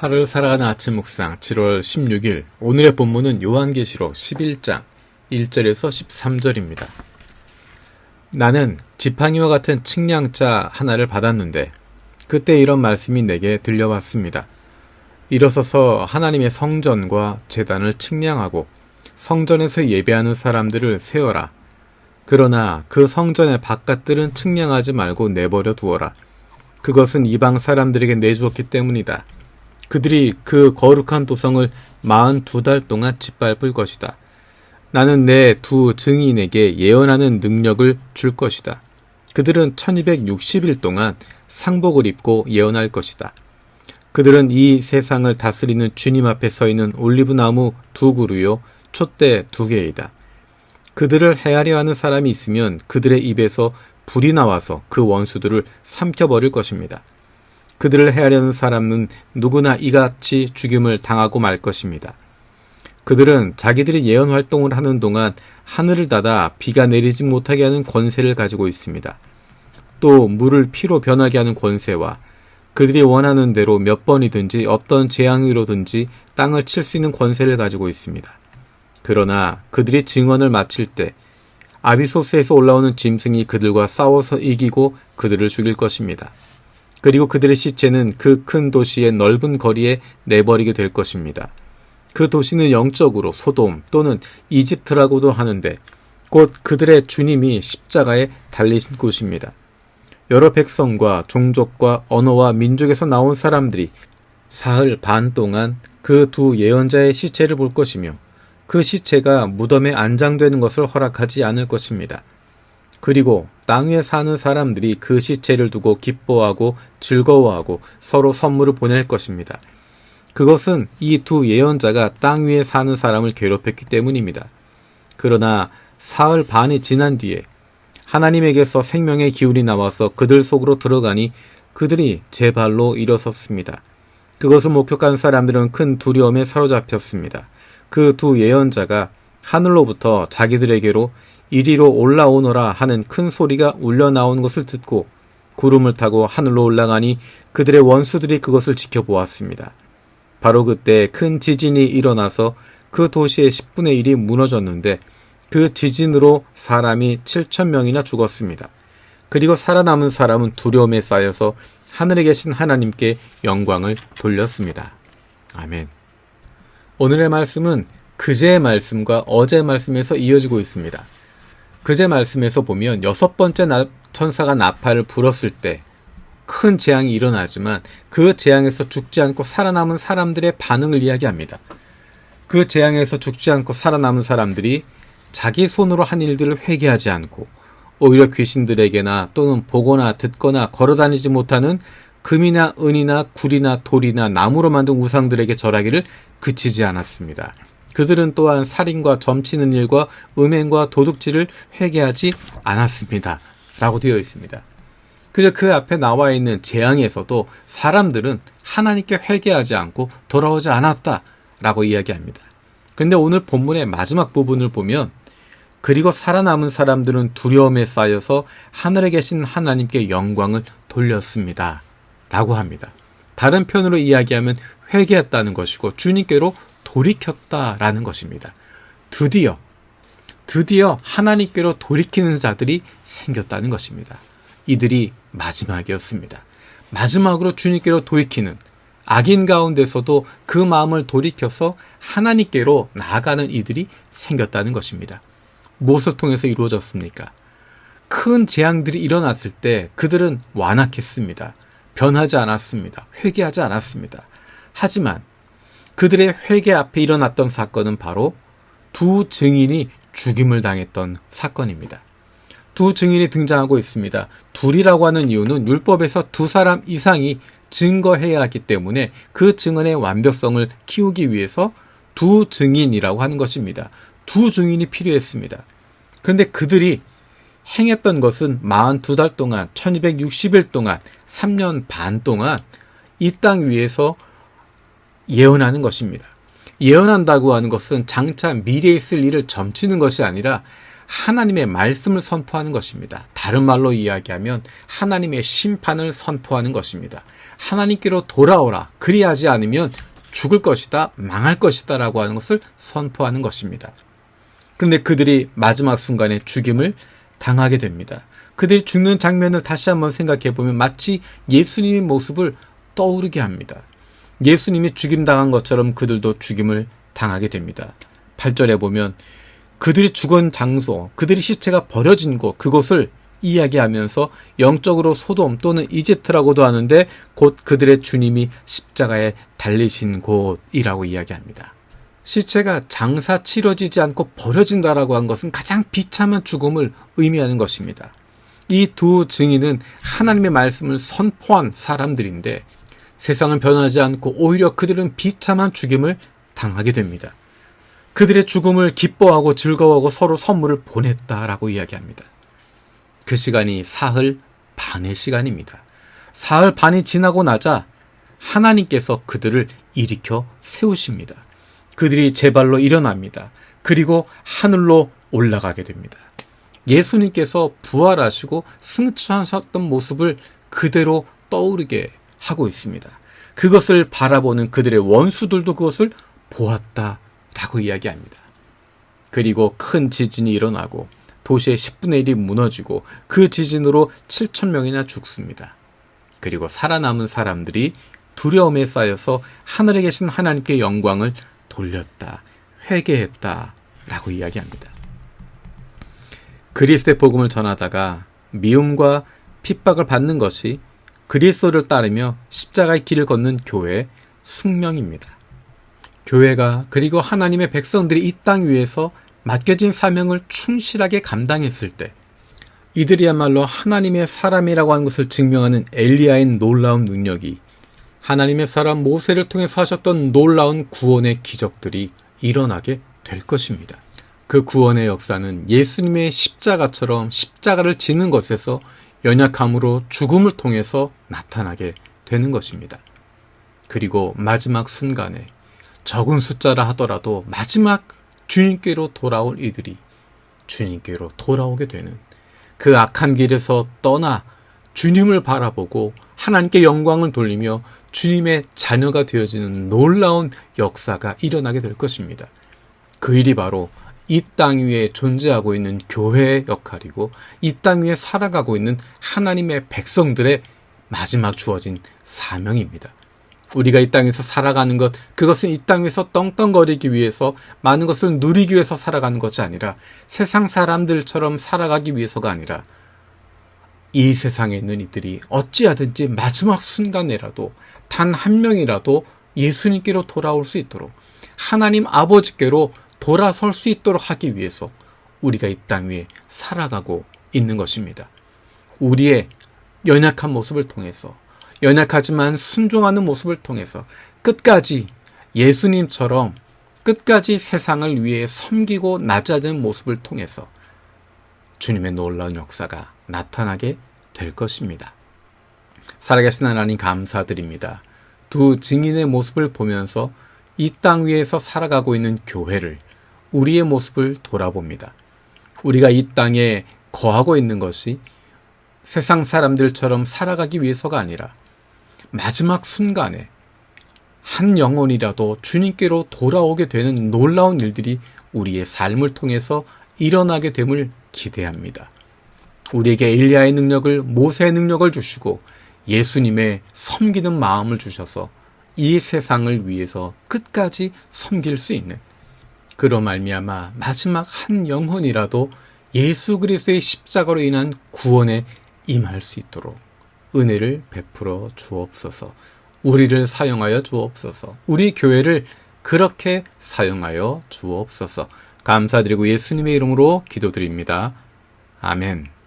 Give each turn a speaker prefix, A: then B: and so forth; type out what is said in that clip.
A: 하루를 살아가는 아침 묵상 7월 16일 오늘의 본문은 요한계시록 11장 1절에서 13절입니다. 나는 지팡이와 같은 측량자 하나를 받았는데 그때 이런 말씀이 내게 들려왔습니다. 일어서서 하나님의 성전과 재단을 측량하고 성전에서 예배하는 사람들을 세어라. 그러나 그 성전의 바깥들은 측량하지 말고 내버려 두어라. 그것은 이방 사람들에게 내주었기 때문이다. 그들이 그 거룩한 도성을 42달 동안 짓밟을 것이다. 나는 내 두 증인에게 예언하는 능력을 줄 것이다. 그들은 1260일 동안 상복을 입고 예언할 것이다. 그들은 이 세상을 다스리는 주님 앞에 서 있는 올리브 나무 두 그루요, 촛대 두 개이다. 그들을 헤아려 하는 사람이 있으면 그들의 입에서 불이 나와서 그 원수들을 삼켜버릴 것입니다. 그들을 해하려는 사람은 누구나 이같이 죽임을 당하고 말 것입니다. 그들은 자기들이 예언 활동을 하는 동안 하늘을 닫아 비가 내리지 못하게 하는 권세를 가지고 있습니다. 또 물을 피로 변하게 하는 권세와 그들이 원하는 대로 몇 번이든지 어떤 재앙으로든지 땅을 칠 수 있는 권세를 가지고 있습니다. 그러나 그들이 증언을 마칠 때 아비소스에서 올라오는 짐승이 그들과 싸워서 이기고 그들을 죽일 것입니다. 그리고 그들의 시체는 그 큰 도시의 넓은 거리에 내버리게 될 것입니다. 그 도시는 영적으로 소돔 또는 이집트라고도 하는데 곧 그들의 주님이 십자가에 달리신 곳입니다. 여러 백성과 종족과 언어와 민족에서 나온 사람들이 사흘 반 동안 그 두 예언자의 시체를 볼 것이며 그 시체가 무덤에 안장되는 것을 허락하지 않을 것입니다. 그리고 땅 위에 사는 사람들이 그 시체를 두고 기뻐하고 즐거워하고 서로 선물을 보낼 것입니다. 그것은 이 두 예언자가 땅 위에 사는 사람을 괴롭혔기 때문입니다. 그러나 사흘 반이 지난 뒤에 하나님에게서 생명의 기운이 나와서 그들 속으로 들어가니 그들이 제 발로 일어섰습니다. 그것을 목격한 사람들은 큰 두려움에 사로잡혔습니다. 그 두 예언자가 하늘로부터 자기들에게로 이리로 올라오너라 하는 큰 소리가 울려 나오는 것을 듣고 구름을 타고 하늘로 올라가니 그들의 원수들이 그것을 지켜보았습니다. 바로 그때 큰 지진이 일어나서 그 도시의 10분의 1이 무너졌는데 그 지진으로 사람이 7천 명이나 죽었습니다. 그리고 살아남은 사람은 두려움에 쌓여서 하늘에 계신 하나님께 영광을 돌렸습니다. 아멘. 오늘의 말씀은 그제의 말씀과 어제의 말씀에서 이어지고 있습니다. 그제 말씀에서 보면 여섯 번째 천사가 나팔을 불었을 때 큰 재앙이 일어나지만 그 재앙에서 죽지 않고 살아남은 사람들의 반응을 이야기합니다. 그 재앙에서 죽지 않고 살아남은 사람들이 자기 손으로 한 일들을 회개하지 않고 오히려 귀신들에게나 또는 보거나 듣거나 걸어다니지 못하는 금이나 은이나 굴이나 돌이나 나무로 만든 우상들에게 절하기를 그치지 않았습니다. 그들은 또한 살인과 점치는 일과 음행과 도둑질을 회개하지 않았습니다. 라고 되어 있습니다. 그리고 그 앞에 나와 있는 재앙에서도 사람들은 하나님께 회개하지 않고 돌아오지 않았다. 라고 이야기합니다. 그런데 오늘 본문의 마지막 부분을 보면 그리고 살아남은 사람들은 두려움에 쌓여서 하늘에 계신 하나님께 영광을 돌렸습니다. 라고 합니다. 다른 편으로 이야기하면 회개했다는 것이고 주님께로 돌이켰다라는 것입니다. 드디어, 드디어 하나님께로 돌이키는 자들이 생겼다는 것입니다. 이들이 마지막이었습니다. 마지막으로 주님께로 돌이키는 악인 가운데서도 그 마음을 돌이켜서 하나님께로 나아가는 이들이 생겼다는 것입니다. 무엇을 통해서 이루어졌습니까? 큰 재앙들이 일어났을 때 그들은 완악했습니다. 변하지 않았습니다. 회개하지 않았습니다. 하지만 그들의 회개 앞에 일어났던 사건은 바로 두 증인이 죽임을 당했던 사건입니다. 두 증인이 등장하고 있습니다. 둘이라고 하는 이유는 율법에서 두 사람 이상이 증거해야 하기 때문에 그 증언의 완벽성을 키우기 위해서 두 증인이라고 하는 것입니다. 두 증인이 필요했습니다. 그런데 그들이 행했던 것은 42달 동안, 1260일 동안, 3년 반 동안 이 땅 위에서 예언하는 것입니다. 예언한다고 하는 것은 장차 미래에 있을 일을 점치는 것이 아니라 하나님의 말씀을 선포하는 것입니다. 다른 말로 이야기하면 하나님의 심판을 선포하는 것입니다. 하나님께로 돌아오라. 그리하지 않으면 죽을 것이다, 망할 것이다 라고 하는 것을 선포하는 것입니다. 그런데 그들이 마지막 순간에 죽임을 당하게 됩니다. 그들이 죽는 장면을 다시 한번 생각해 보면 마치 예수님의 모습을 떠오르게 합니다. 예수님이 죽임당한 것처럼 그들도 죽임을 당하게 됩니다. 8절에 보면 그들이 죽은 장소, 그들이 시체가 버려진 곳, 그곳을 이야기하면서 영적으로 소돔 또는 이집트라고도 하는데 곧 그들의 주님이 십자가에 달리신 곳이라고 이야기합니다. 시체가 장사 치러지지 않고 버려진다라고 한 것은 가장 비참한 죽음을 의미하는 것입니다. 이 두 증인은 하나님의 말씀을 선포한 사람들인데 세상은 변하지 않고 오히려 그들은 비참한 죽임을 당하게 됩니다. 그들의 죽음을 기뻐하고 즐거워하고 서로 선물을 보냈다라고 이야기합니다. 그 시간이 사흘 반의 시간입니다. 사흘 반이 지나고 나자 하나님께서 그들을 일으켜 세우십니다. 그들이 제 발로 일어납니다. 그리고 하늘로 올라가게 됩니다. 예수님께서 부활하시고 승천하셨던 모습을 그대로 떠오르게 하고 있습니다. 그것을 바라보는 그들의 원수들도 그것을 보았다라고 이야기합니다. 그리고 큰 지진이 일어나고 도시의 10분의 1이 무너지고 그 지진으로 7천 명이나 죽습니다. 그리고 살아남은 사람들이 두려움에 쌓여서 하늘에 계신 하나님께 영광을 돌렸다, 회개했다 라고 이야기합니다. 그리스도의 복음을 전하다가 미움과 핍박을 받는 것이 그리스도를 따르며 십자가의 길을 걷는 교회의 숙명입니다. 교회가 그리고 하나님의 백성들이 이 땅 위에서 맡겨진 사명을 충실하게 감당했을 때 이들이야말로 하나님의 사람이라고 하는 것을 증명하는 엘리야의 놀라운 능력이 하나님의 사람 모세를 통해서 하셨던 놀라운 구원의 기적들이 일어나게 될 것입니다. 그 구원의 역사는 예수님의 십자가처럼 십자가를 지는 것에서 연약함으로 죽음을 통해서 나타나게 되는 것입니다. 그리고 마지막 순간에 적은 숫자라 하더라도 마지막 주님께로 돌아올 이들이 주님께로 돌아오게 되는 그 악한 길에서 떠나 주님을 바라보고 하나님께 영광을 돌리며 주님의 자녀가 되어지는 놀라운 역사가 일어나게 될 것입니다. 그 일이 바로 이 땅 위에 존재하고 있는 교회의 역할이고 이 땅 위에 살아가고 있는 하나님의 백성들의 마지막 주어진 사명입니다. 우리가 이 땅에서 살아가는 것, 그것은 이 땅에서 떵떵거리기 위해서 많은 것을 누리기 위해서 살아가는 것이 아니라 세상 사람들처럼 살아가기 위해서가 아니라 이 세상에 있는 이들이 어찌하든지 마지막 순간에라도 단 한 명이라도 예수님께로 돌아올 수 있도록 하나님 아버지께로 돌아설 수 있도록 하기 위해서 우리가 이 땅 위에 살아가고 있는 것입니다. 우리의 연약한 모습을 통해서 연약하지만 순종하는 모습을 통해서 끝까지 예수님처럼 끝까지 세상을 위해 섬기고 낮아진 모습을 통해서 주님의 놀라운 역사가 나타나게 될 것입니다. 살아계신 하나님 감사드립니다. 두 증인의 모습을 보면서 이 땅 위에서 살아가고 있는 교회를 우리의 모습을 돌아봅니다. 우리가 이 땅에 거하고 있는 것이 세상 사람들처럼 살아가기 위해서가 아니라 마지막 순간에 한 영혼이라도 주님께로 돌아오게 되는 놀라운 일들이 우리의 삶을 통해서 일어나게 됨을 기대합니다. 우리에게 일리아의 능력을 모세의 능력을 주시고 예수님의 섬기는 마음을 주셔서 이 세상을 위해서 끝까지 섬길 수 있는 그로 말미암아 마지막 한 영혼이라도 예수 그리스도의 십자가로 인한 구원에 임할 수 있도록 은혜를 베풀어 주옵소서. 우리를 사용하여 주옵소서. 우리 교회를 그렇게 사용하여 주옵소서. 감사드리고 예수님의 이름으로 기도드립니다. 아멘.